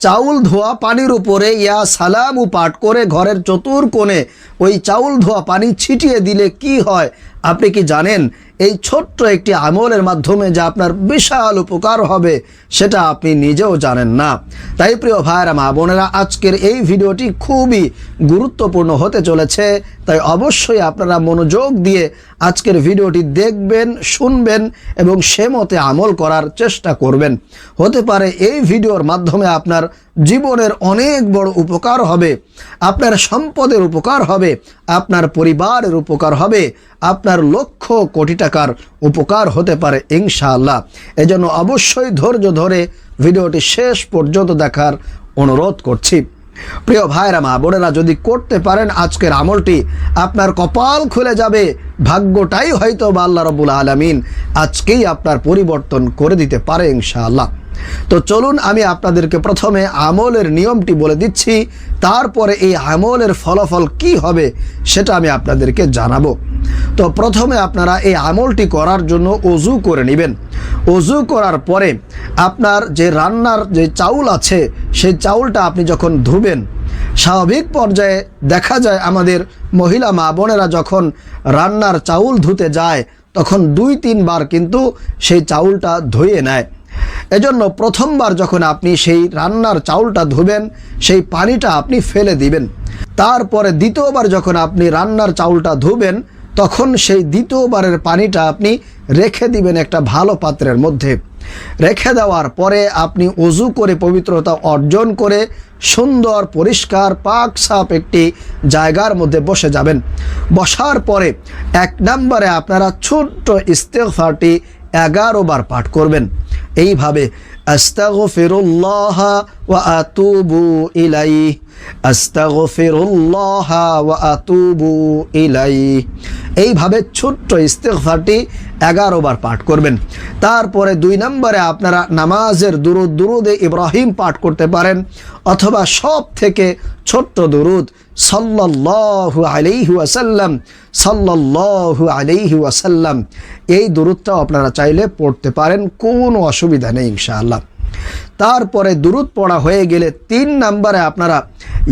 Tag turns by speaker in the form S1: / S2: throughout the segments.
S1: চাউল ধোয়া পানির উপরে ইয়া সালামু পাঠ করে ঘরের চতুর কোণে ওই চাউল ধোয়া পানি ছিটিয়ে দিলে কি হয়? আপনি কি জানেন? এই ছোট্ট একটি আমলের মাধ্যমে যা আপনার বিশাল উপকার হবে, সেটা আপনি নিজেও জানেন না। তাই প্রিয় ভাইয়েরা, মা বোনেরা, আজকের এই ভিডিওটি খুবই গুরুত্বপূর্ণ হতে চলেছে। তাই অবশ্যই আপনারা মনোযোগ দিয়ে আজকের ভিডিওটি দেখবেন, শুনবেন এবং সে মতে আমল করার চেষ্টা করবেন। হতে পারে এই ভিডিওর মাধ্যমে আপনার জীবনের অনেক বড় উপকার হবে। আপনার সম্পদের উপকার হবে, আপনার পরিবারের উপকার হবে, আপনার লক্ষ কোটি টাকার উপকার হতে পারে ইনশাআল্লাহ। এজন্য অবশ্যই ধৈর্য ধরে ভিডিওটি শেষ পর্যন্ত দেখার অনুরোধ করছি। প্রিয় ভাইরা মা বোনেরা, যদি করতে পারেন আজকের আমলটি, আপনার কপাল খুলে যাবে। ভাগ্যটাই হয়তো বা আল্লাহ রবুল আলমিন আজকেই আপনার পরিবর্তন করে দিতে পারে ইনশাআল্লাহ। তো চলুন আমি আপনাদেরকে প্রথমে আমলের নিয়মটি বলে দিচ্ছি, তারপরে এই আমলের ফলাফল কি হবে সেটা আমি আপনাদেরকে জানাব। তো প্রথমে আপনারা এই আমলটি করার জন্য অজু করে নেবেন। অজু করার পরে আপনার যে রান্নার যে চাউল আছে, সেই চাউলটা আপনি যখন ধুবেন, স্বাভাবিক পর্যায়ে দেখা যায় আমাদের মহিলা মা বোনেরা যখন রান্নার চাউল ধুতে যায়, তখন দুই তিনবার কিন্তু সেই চাউলটা ধুয়ে নেয়। এজন্য প্রথমবার যখন আপনি সেই রান্নার চাউলটা ধুবেন, সেই পানিটা আপনি ফেলে দিবেন। তারপরে দ্বিতীয়বার যখন আপনি রান্নার চাউলটা ধুবেন তখন সেই দ্বিতীয়বারের পানিটা আপনি রেখে দিবেন একটা ভালো পাত্রের মধ্যে। রেখে দেওয়ার পরে আপনি অজু করে পবিত্রতা অর্জন করে সুন্দর, পরিষ্কার, পাক সাপ একটি জায়গার মধ্যে বসে যাবেন। বসার পরে এক নম্বরে আপনারা ছোট্ট ইস্তেফারটি এগারো বার পাঠ করবেন। এইভাবে আস্তাগফিরুল্লাহ ওয়া আতুবু ইলাইহি, আস্তাগফিরুল্লাহ ওয়া আতুবু ইলাইহি। এইভাবে ছোট্ট ইস্তেগফারটি এগারো বার পাঠ করবেন। তারপরে দুই নম্বরে আপনারা নামাজের দুরুদ, দুরুদে ইব্রাহিম পাঠ করতে পারেন, অথবা সব থেকে ছোট্ট দুরুদ, সাল্লাল্লাহু আলাইহি ওয়াসাল্লাম, সাল্লাল্লাহু আলাইহি ওয়াসাল্লাম। এই দুরুদটাও আপনারা চাইলে পড়তে পারেন, কোনো অসুবিধা নেই ইনশাআল্লাহ। তারপরে দুরুদ পড়া হয়ে গেলে তিন নম্বরে আপনারা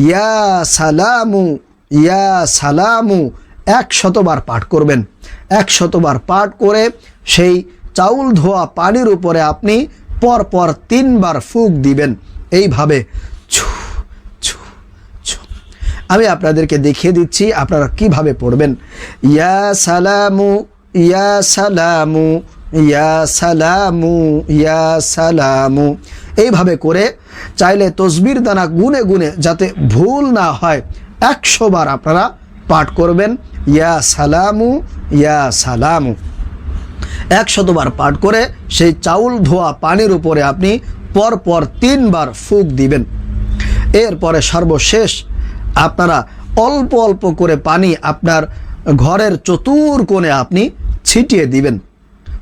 S1: ইয়া সালামু ইয়া সালামু এক শতবার পাঠ করবেন। এক শতবার পাঠ করে সেই চাউল ধোয়া পানির উপরে আপনি পরপর তিনবার ফুক দিবেন। এইভাবে আমি আপনাদেরকে দেখিয়ে দিচ্ছি আপনারা কীভাবে পড়বেন। ইয়া সালামু ইয়া সালামু ইয়া সালামু ইয়া সালামু। এইভাবে করে চাইলে তসবির দানা গুনে গুনে যাতে ভুল না হয়, একশো বার আপনারা পাঠ করবেন, ইয়া সালামু ইয়া সালামু। একশতবার পাঠ করে সেই চাউল ধোয়া পানির উপরে আপনি পরপর তিনবার ফুক দিবেন। এরপরে সর্বশেষ আপনারা অল্প অল্প করে পানি আপনার ঘরের চতুর কোণে আপনি ছিটিয়ে দিবেন।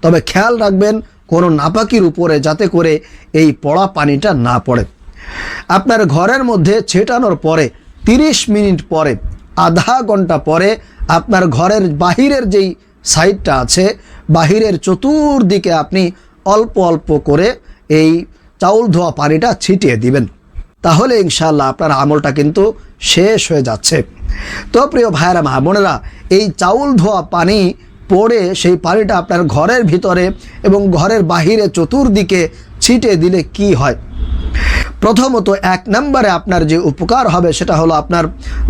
S1: তবে খেয়াল রাখবেন কোনো নাপাকির উপরে যাতে করে এই পড়া পানিটা না পড়ে। আপনার ঘরের মধ্যে ছেটানোর পরে 30 মিনিট পরে, আধা ঘণ্টা পরে আপনার ঘরের বাহিরের যেই সাইডটা আছে, বাহিরের চতুর্দিকে আপনি অল্প অল্প করে এই চাউল ধোয়া পানিটা ছিটিয়ে দিবেন। তাহলে ইনশাল্লাহ আপনার আমলটা কিন্তু শেষ হয়ে যাচ্ছে। তো প্রিয় ভাইয়েরা মা বোনেরা, এই চাউল ধোয়া পানি পড়ে সেই পানিটা আপনার ঘরের ভিতরে এবং ঘরের বাহিরে চতুর্দিকে ছিটিয়ে দিলে কি হয়? প্রথমত এক নম্বরে আপনার যে উপকার হবে সেটা হলো আপনার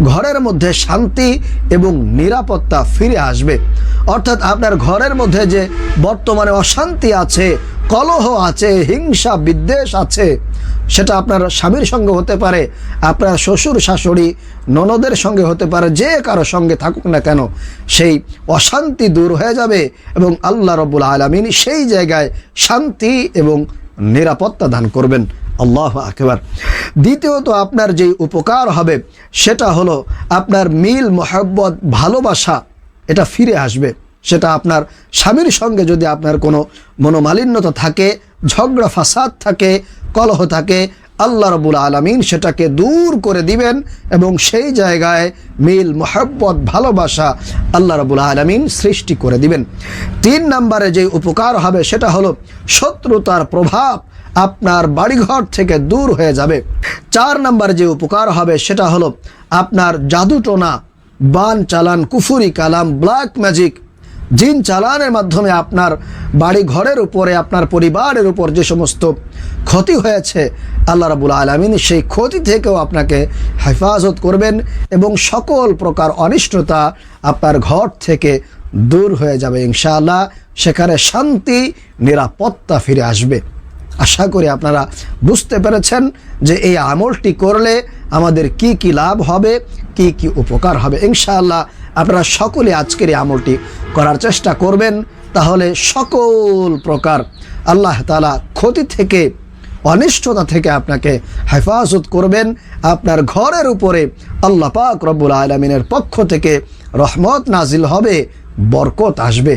S1: ঘরের মধ্যে শান্তি এবং নিরাপত্তা ফিরে আসবে। অর্থাৎ আপনার ঘরের মধ্যে যে বর্তমানে অশান্তি আছে, কলহ আছে, হিংসা, বিদ্বেষ আছে সেটা আপনার স্বামীর সঙ্গে হতে পারে, আপনার শ্বশুর, শাশুড়ি, ননদের সঙ্গে হতে পারে, যে কারও সঙ্গে থাকুক না কেন, সেই অশান্তি দূর হয়ে যাবে এবং আল্লাহ রব্বুল আলমিন সেই জায়গায় শান্তি এবং নিরাপত্তা দান করবেন। আল্লাহ আকেবার। দ্বিতীয়ত আপনার যেই উপকার হবে, সেটা হলো আপনার মিল, মোহাব্বত, ভালোবাসা, এটা ফিরে আসবে। সেটা আপনার স্বামীর সঙ্গে যদি আপনার কোনো মনোমালিন্যতা থাকে, ঝগড়া, ফাসাদ থাকে কলহ থাকে, আল্লাহ রবুল আলমিন সেটাকে দূর করে দিবেন এবং সেই জায়গায় মিল, মোহাব্বত, ভালোবাসা আল্লাহ রবুল আলমিন সৃষ্টি করে দিবেন। তিন নম্বরে যে উপকার হবে সেটা হলো শত্রুতার প্রভাব আপনার বাড়িঘর থেকে দূর হয়ে যাবে। চার নাম্বার যে উপকার হবে সেটা হলো আপনার জাদুটোনা বান চালান কুফুরি কালাম ব্ল্যাক ম্যাজিক জিন চালানের মাধ্যমে আপনার বাড়ি ঘরের উপরে, আপনার পরিবারের উপর যে সমস্ত ক্ষতি হয়েছে, আল্লাহ রাবুল আলমিন সেই ক্ষতি থেকেও আপনাকে হেফাজত করবেন এবং সকল প্রকার অনিষ্টতা আপনার ঘর থেকে দূর হয়ে যাবে ইনশাআল্লাহ। সেখানে শান্তি, নিরাপত্তা ফিরে আসবে। আশা করি আপনারা বুঝতে পেরেছেন যে এই আমলটি করলে আমাদের কি কি লাভ হবে, কি কি উপকার হবে। ইনশাআল্লাহ আপনারা সকলে আজকের এই আমলটি করার চেষ্টা করবেন। তাহলে সকল প্রকার আল্লাহ তালা ক্ষতি থেকে, অনিষ্টতা থেকে আপনাকে হেফাজত করবেন। আপনার ঘরের উপরে আল্লাহ পাক রব্বুল আলমিনের পক্ষ থেকে রহমত নাজিল হবে, বরকত আসবে।